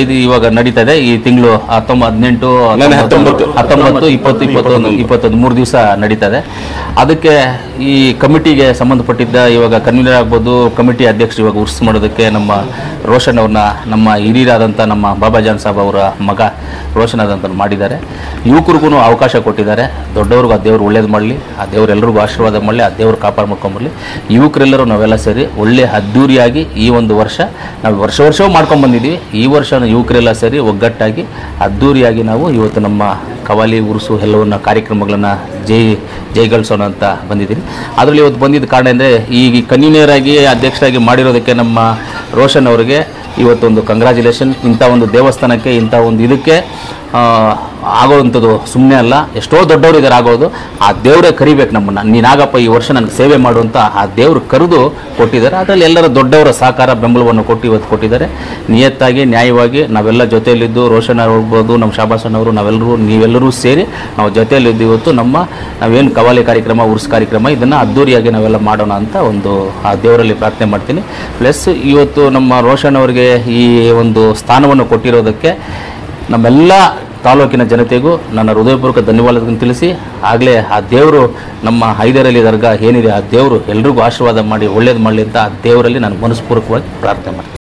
ಐದು ಇವಾಗ ನಡೀತಾ ಇದೆ ಈ ತಿಂಗಳು ಹತ್ತೊಂಬತ್ತು ಹದಿನೆಂಟು ಹತ್ತೊಂಬತ್ತು. ಹತ್ತೊಂಬತ್ತು ಇಪ್ಪತ್ತು ಇಪ್ಪತ್ತೊಂದು ಇಪ್ಪತ್ತೊಂದು ಮೂರು ದಿವಸ ನಡೀತಾ ಇದೆ ಅದಕ್ಕೆ ಈ ಕಮಿಟಿಗೆ ಸಂಬಂಧಪಟ್ಟಿದ್ದ ಇವಾಗ ಕನ್ವೀನರ್ ಆಗ್ಬೋದು ಕಮಿಟಿ ಅಧ್ಯಕ್ಷರು ಇವಾಗ ಉರ್ಸ್ ಮಾಡೋದಕ್ಕೆ ನಮ್ಮ ರೋಷನ್ ಅವ್ರನ್ನ ನಮ್ಮ ಹಿರಿಯರಾದಂಥ ನಮ್ಮ ಬಾಬಾ ಜಾನ್ ಸಾಬ್ ಅವರ ಮಗ ರೋಷನ್ ಆದಂಥ ಮಾಡಿದ್ದಾರೆ. ಯುವಕರಿಗೂ ಅವಕಾಶ ಕೊಟ್ಟಿದ್ದಾರೆ. ದೊಡ್ಡವ್ರಿಗೂ ಆ ದೇವ್ರು ಒಳ್ಳೇದು ಮಾಡಲಿ ಆ ದೇವ್ರು ಎಲ್ರಿಗೂ ಆಶೀರ್ವಾದ ಮಾಡಲಿ ಆ ದೇವ್ರು ಕಾಪಾಡು ಮಾಡ್ಕೊಂಬರಲಿ ಯುವಕರೆಲ್ಲರೂ ನಾವೆಲ್ಲ ಸೇರಿ ಒಳ್ಳೆ ಅದ್ದೂರಿಯಾಗಿ ಈ ಒಂದು ವರ್ಷ ನಾವು ವರ್ಷ ವರ್ಷವೂ ಮಾಡ್ಕೊಂಡು ಬಂದಿದ್ದೀವಿ. ಈ ವರ್ಷ ಯುವಕರೆಲ್ಲ ಸೇರಿ ಒಗ್ಗಟ್ಟಾಗಿ, ಅದ್ದೂರಿಯಾಗಿ ನಾವು ಇವತ್ತು ನಮ್ಮ ಕವಾಲಿ ಉರುಸು ಎಲ್ಲವನ್ನ ಕಾರ್ಯಕ್ರಮಗಳನ್ನು ಜೈ ಜೈಗಳಿಸೋಣ ಅಂತ ಬಂದಿದ್ದೀನಿ ಅದರಲ್ಲಿ ಇವತ್ತು ಬಂದಿದ್ದ ಕಾರಣ ಅಂದರೆ ಈಗ ಕನ್ವೀನರ್ ಆಗಿ ಅಧ್ಯಕ್ಷರಾಗಿ ಮಾಡಿರೋದಕ್ಕೆ ನಮ್ಮ ರೋಷನ್ ಅವರಿಗೆ ಇವತ್ತೊಂದು ಕಂಗ್ರ್ಯಾಚುಲೇಷನ್ ಇಂಥ ಒಂದು ದೇವಸ್ಥಾನಕ್ಕೆ, ಇಂಥ ಒಂದು ಇದಕ್ಕೆ ಆಗೋವಂಥದ್ದು ಸುಮ್ಮನೆ ಅಲ್ಲ. ಎಷ್ಟೋ ದೊಡ್ಡವರು ಇದ್ದಾರೆ ಆಗೋದು. ಆ ದೇವರೇ ಕರಿಬೇಕು ನಮ್ಮನ್ನು. ನೀನಾಗಪ್ಪ ಈ ವರ್ಷ ನನಗೆ ಸೇವೆ ಮಾಡುವಂಥ ಆ ದೇವರು ಕರೆದು ಕೊಟ್ಟಿದ್ದಾರೆ. ಅದರಲ್ಲಿ ಎಲ್ಲರ ದೊಡ್ಡವರ ಸಹಕಾರ, ಬೆಂಬಲವನ್ನು ಕೊಟ್ಟು ಇವತ್ತು ಕೊಟ್ಟಿದ್ದಾರೆ. ನಿಯತ್ತಾಗಿ, ನ್ಯಾಯವಾಗಿ ನಾವೆಲ್ಲ ಜೊತೆಯಲ್ಲಿದ್ದು, ರೋಷನ್ ಆಗ್ಬೋದು, ನಮ್ಮ ಶಾಬಾಸನ್ ಅವರು, ನಾವೆಲ್ಲರೂ, ನೀವೆಲ್ಲರೂ ಸೇರಿ ನಾವು ಜೊತೆಯಲ್ಲಿದ್ದು ಇವತ್ತು ನಮ್ಮ, ನಾವೇನು ಕವಾಲಿ ಕಾರ್ಯಕ್ರಮ, ಉರ್ಸ್ ಕಾರ್ಯಕ್ರಮ, ಇದನ್ನು ಅದ್ದೂರಿಯಾಗಿ ನಾವೆಲ್ಲ ಮಾಡೋಣ ಅಂತ ಒಂದು ಆ ದೇವರಲ್ಲಿ ಪ್ರಾರ್ಥನೆ ಮಾಡ್ತೀನಿ. ಪ್ಲಸ್ ಇವತ್ತು ನಮ್ಮ ರೋಷನ್ ಅವರಿಗೆ ಈ ಒಂದು ಸ್ಥಾನವನ್ನು ಕೊಟ್ಟಿರೋದಕ್ಕೆ ನಮ್ಮೆಲ್ಲ ತಾಲೂಕಿನ ಜನತೆಗೂ ನನ್ನ ಹೃದಯಪೂರ್ವಕ ಧನ್ಯವಾದಗಳನ್ನು ತಿಳಿಸಿ, ಆಗಲೇ ಆ ದೇವರು ನಮ್ಮ ಹೈದರಲ್ಲಿ ದರ್ಗಾ ಏನಿದೆ ಆ ದೇವರು ಎಲ್ರಿಗೂ ಆಶೀರ್ವಾದ ಮಾಡಿ, ಒಳ್ಳೇದು ಮಾಡಲಿ ಅಂತ ಆ ದೇವರಲ್ಲಿ ನಾನು ಮನಸ್ಪೂರ್ವಕವಾಗಿ ಪ್ರಾರ್ಥನೆ ಮಾಡ್ತೀನಿ.